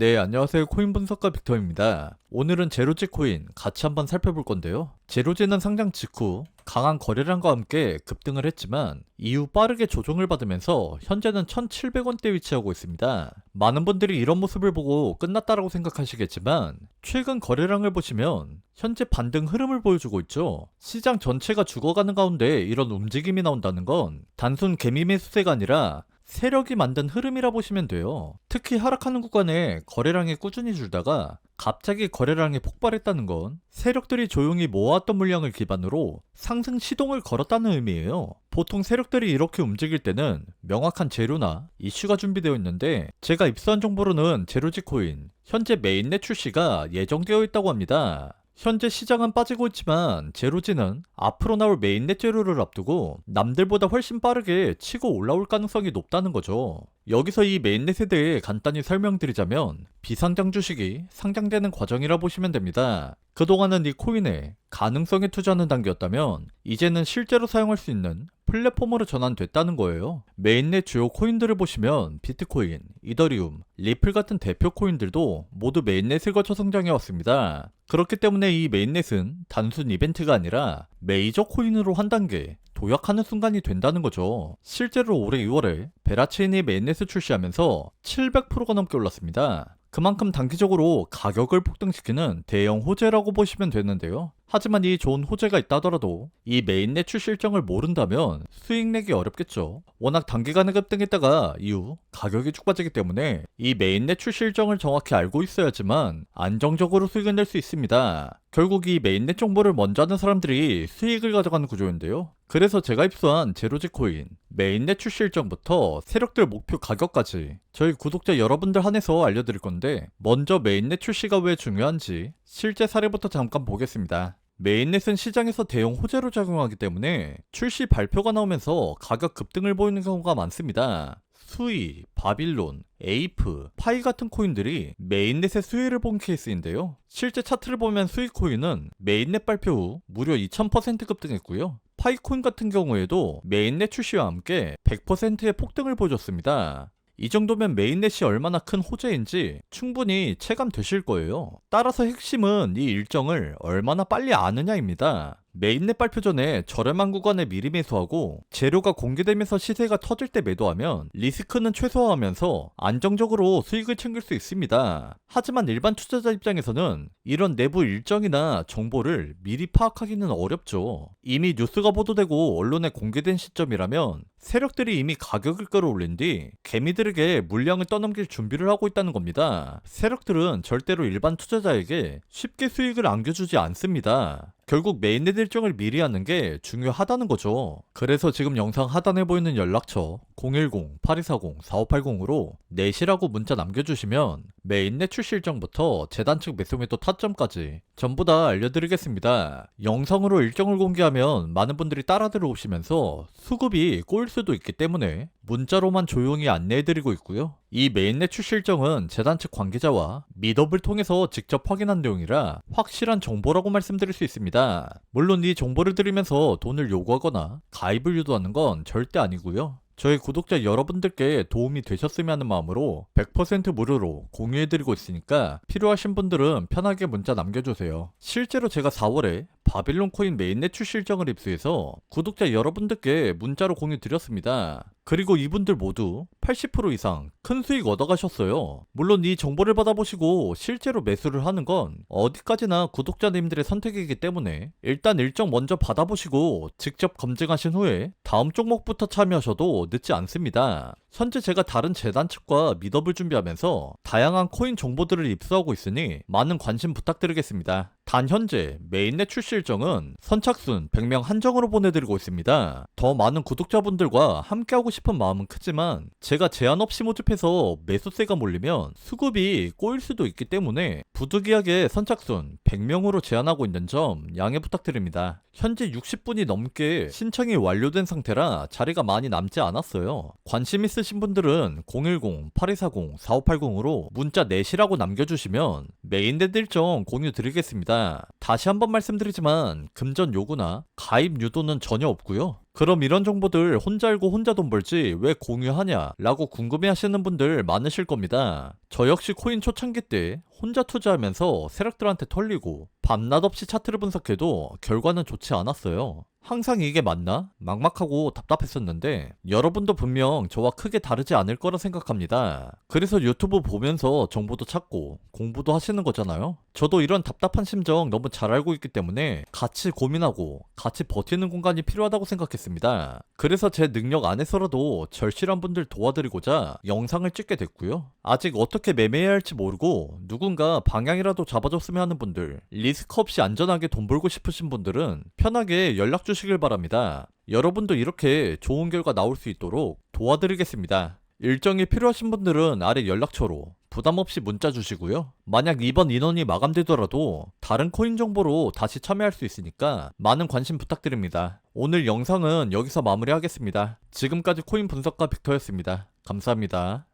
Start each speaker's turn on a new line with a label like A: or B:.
A: 네, 안녕하세요. 코인 분석가 빅터입니다. 오늘은 제로지 코인 같이 한번 살펴볼 건데요. 제로지는 상장 직후 강한 거래량과 함께 급등을 했지만 이후 빠르게 조정을 받으면서 현재는 1,700원대 위치하고 있습니다. 많은 분들이 이런 모습을 보고 끝났다라고 생각하시겠지만 최근 거래량을 보시면 현재 반등 흐름을 보여주고 있죠. 시장 전체가 죽어가는 가운데 이런 움직임이 나온다는 건 단순 개미 매수세가 아니라 세력이 만든 흐름이라 보시면 돼요. 특히 하락하는 구간에 거래량이 꾸준히 줄다가 갑자기 거래량이 폭발했다는 건 세력들이 조용히 모아왔던 물량을 기반으로 상승 시동을 걸었다는 의미예요. 보통 세력들이 이렇게 움직일 때는 명확한 재료나 이슈가 준비되어 있는데 제가 입수한 정보로는 제로지 코인 현재 메인넷 출시가 예정되어 있다고 합니다. 현재 시장은 빠지고 있지만 제로지는 앞으로 나올 메인넷 재료를 앞두고 남들보다 훨씬 빠르게 치고 올라올 가능성이 높다는 거죠. 여기서 이 메인넷에 대해 간단히 설명드리자면 비상장 주식이 상장되는 과정이라 보시면 됩니다. 그동안은 이 코인에 가능성에 투자하는 단계였다면 이제는 실제로 사용할 수 있는 플랫폼으로 전환됐다는 거예요. 메인넷 주요 코인들을 보시면 비트코인, 이더리움, 리플 같은 대표 코인들도 모두 메인넷을 거쳐 성장해 왔습니다. 그렇기 때문에 이 메인넷은 단순 이벤트가 아니라 메이저 코인으로 한 단계 도약하는 순간이 된다는 거죠. 실제로 올해 2월에 베라체인이 메인넷을 출시하면서 700%가 넘게 올랐습니다. 그만큼 단기적으로 가격을 폭등시키는 대형 호재라고 보시면 되는데요. 하지만 이 좋은 호재가 있다더라도 이 메인넷 출시 일정을 모른다면 수익 내기 어렵겠죠. 워낙 단기간에 급등했다가 이후 가격이 쭉 빠지기 때문에 이 메인넷 출시 일정을 정확히 알고 있어야지만 안정적으로 수익을 낼 수 있습니다. 결국 이 메인넷 정보를 먼저 아는 사람들이 수익을 가져가는 구조인데요. 그래서 제가 입수한 제로지 코인 메인넷 출시 일정부터 세력들 목표 가격까지 저희 구독자 여러분들 한해서 알려드릴 건데 먼저 메인넷 출시가 왜 중요한지 실제 사례부터 잠깐 보겠습니다. 메인넷은 시장에서 대형 호재로 작용하기 때문에 출시 발표가 나오면서 가격 급등을 보이는 경우가 많습니다. 수이, 바빌론, 에이프, 파이 같은 코인들이 메인넷의 수혜를 본 케이스인데요. 실제 차트를 보면 수이 코인은 메인넷 발표 후 무려 2000% 급등했고요. 파이코인 같은 경우에도 메인넷 출시와 함께 100%의 폭등을 보여줬습니다. 이 정도면 메인넷이 얼마나 큰 호재인지 충분히 체감되실 거예요. 따라서 핵심은 이 일정을 얼마나 빨리 아느냐입니다. 메인넷 발표 전에 저렴한 구간에 미리 매수하고 재료가 공개되면서 시세가 터질 때 매도하면 리스크는 최소화하면서 안정적으로 수익을 챙길 수 있습니다. 하지만 일반 투자자 입장에서는 이런 내부 일정이나 정보를 미리 파악하기는 어렵죠. 이미 뉴스가 보도되고 언론에 공개된 시점이라면 세력들이 이미 가격을 끌어올린 뒤 개미들에게 물량을 떠넘길 준비를 하고 있다는 겁니다. 세력들은 절대로 일반 투자자에게 쉽게 수익을 안겨주지 않습니다. 결국 메인넷 일정을 미리 하는 게 중요하다는 거죠. 그래서 지금 영상 하단에 보이는 연락처 010-8240-4580으로 넷이라고 문자 남겨주시면 메인넷 출시 일정부터 재단 측 매수 매도 타점까지 전부 다 알려드리겠습니다. 영상으로 일정을 공개하면 많은 분들이 따라 들어오시면서 수급이 꼬일 수도 있기 때문에 문자로만 조용히 안내해드리고 있고요. 이 메인넷 출시 일정은 재단 측 관계자와 미더블 통해서 직접 확인한 내용이라 확실한 정보라고 말씀드릴 수 있습니다. 물론 이 정보를 드리면서 돈을 요구하거나 가입을 유도하는 건 절대 아니고요. 저희 구독자 여러분들께 도움이 되셨으면 하는 마음으로 100% 무료로 공유해드리고 있으니까 필요하신 분들은 편하게 문자 남겨주세요. 실제로 제가 4월에 바빌론 코인 메인넷 일정을 입수해서 구독자 여러분들께 문자로 공유 드렸습니다. 그리고 이분들 모두 80% 이상 큰 수익 얻어가셨어요. 물론 이 정보를 받아보시고 실제로 매수를 하는 건 어디까지나 구독자님들의 선택이기 때문에 일단 일정 먼저 받아보시고 직접 검증하신 후에 다음 종목부터 참여하셔도 늦지 않습니다. 현재 제가 다른 재단 측과 미더블 준비하면서 다양한 코인 정보들을 입수하고 있으니 많은 관심 부탁드리겠습니다. 단 현재 메인넷 출시 일정은 선착순 100명 한정으로 보내드리고 있습니다. 더 많은 구독자분들과 함께하고 싶은 마음은 크지만 제가 제한 없이 모집해서 매수세가 몰리면 수급이 꼬일 수도 있기 때문에 부득이하게 선착순 100명으로 제한하고 있는 점 양해 부탁드립니다. 현재 60분이 넘게 신청이 완료된 상태라 자리가 많이 남지 않았어요. 관심 있으신 분들은 010-8240-4580으로 문자 넷이라고 남겨주시면 메인랜드 일정 공유 드리겠습니다. 다시 한번 말씀드리지만 금전 요구나 가입 유도는 전혀 없고요. 그럼 이런 정보들 혼자 알고 혼자 돈 벌지 왜 공유하냐 라고 궁금해 하시는 분들 많으실 겁니다. 저 역시 코인 초창기 때 혼자 투자하면서 세력들한테 털리고 밤낮 없이 차트를 분석해도 결과는 좋지 않았어요. 항상 이게 맞나? 막막하고 답답했었는데 여러분도 분명 저와 크게 다르지 않을 거라 생각합니다. 그래서 유튜브 보면서 정보도 찾고 공부도 하시는 거잖아요. 저도 이런 답답한 심정 너무 잘 알고 있기 때문에 같이 고민하고 같이 버티는 공간이 필요하다고 생각했습니다. 그래서 제 능력 안에서라도 절실한 분들 도와드리고자 영상을 찍게 됐고요. 아직 어떻게 매매해야 할지 모르고 누군가 방향이라도 잡아줬으면 하는 분들, 리스크 없이 안전하게 돈 벌고 싶으신 분들은 편하게 연락 주시길 바랍니다. 여러분도 이렇게 좋은 결과 나올 수 있도록 도와드리겠습니다. 일정이 필요하신 분들은 아래 연락처로 부담 없이 문자 주시고요. 만약 이번 인원이 마감되더라도 다른 코인 정보로 다시 참여할 수 있으니까 많은 관심 부탁드립니다. 오늘 영상은 여기서 마무리하겠습니다. 지금까지 코인 분석가 빅터였습니다. 감사합니다.